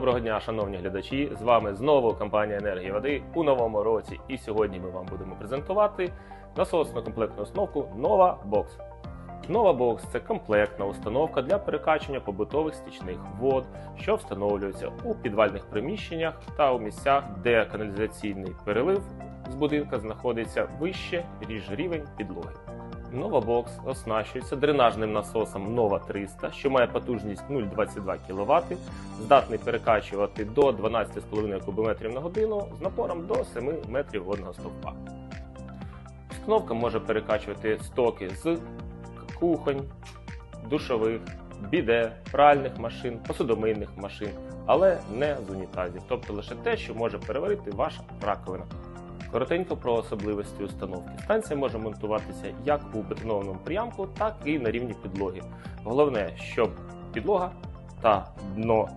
дня, шановні глядачі! З вами знову компанія Енергія води у новому році. І сьогодні ми вам будемо презентувати насосну комплектну установку Nova Box. Nova Box – це комплектна установка для перекачування побутових стічних вод, що встановлюється у підвальних приміщеннях та у місцях, де каналізаційний перелив з будинка знаходиться вище ніж рівень підлоги. Nova Box оснащується дренажним насосом Nova 300, що має потужність 0,22 кВт, здатний перекачувати до 12,5 кубометрів на годину з напором до 7 метрів водного стовпа. Установка може перекачувати стоки з кухонь, душових, біде, пральних машин, посудомийних машин, але не з унітазів, тобто лише те, що може переварити ваша раковина. Коротенько про особливості установки. Станція може монтуватися як у бетонованому приямку, так і на рівні підлоги. Головне, щоб підлога та дно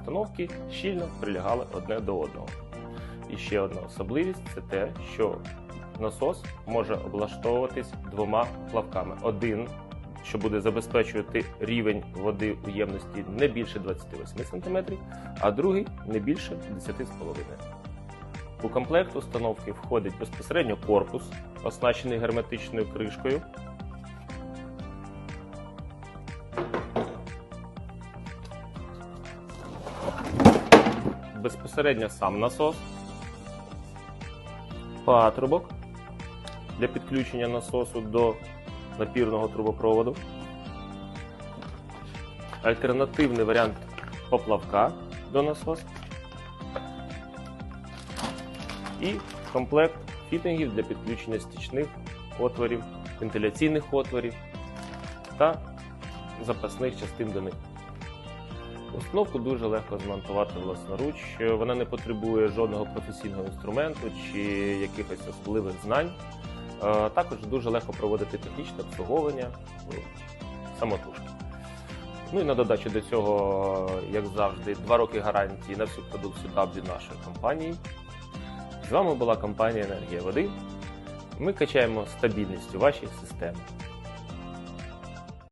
установки щільно прилягали одне до одного. І ще одна особливість це те, що насос може облаштовуватись двома плавками. Один, що буде забезпечувати рівень води у ємності не більше 28 см, а другий не більше 10,5 см. У комплект установки входить безпосередньо корпус, оснащений герметичною кришкою. Безпосередньо сам насос, патрубок для підключення насосу до напірного трубопроводу, альтернативний варіант поплавка до насосу і комплект фітингів для підключення стічних отворів, вентиляційних отворів та запасних частин до них. Установку дуже легко змонтувати власноруч, вона не потребує жодного професійного інструменту чи якихось особливих знань. Також дуже легко проводити технічне обслуговування ну, самотужки. Ну і на додачу до цього, як завжди, 2 роки гарантії на всю продукцію від нашої компанії. З вами була компанія Енергія води. Ми качаємо стабільність у вашій системі.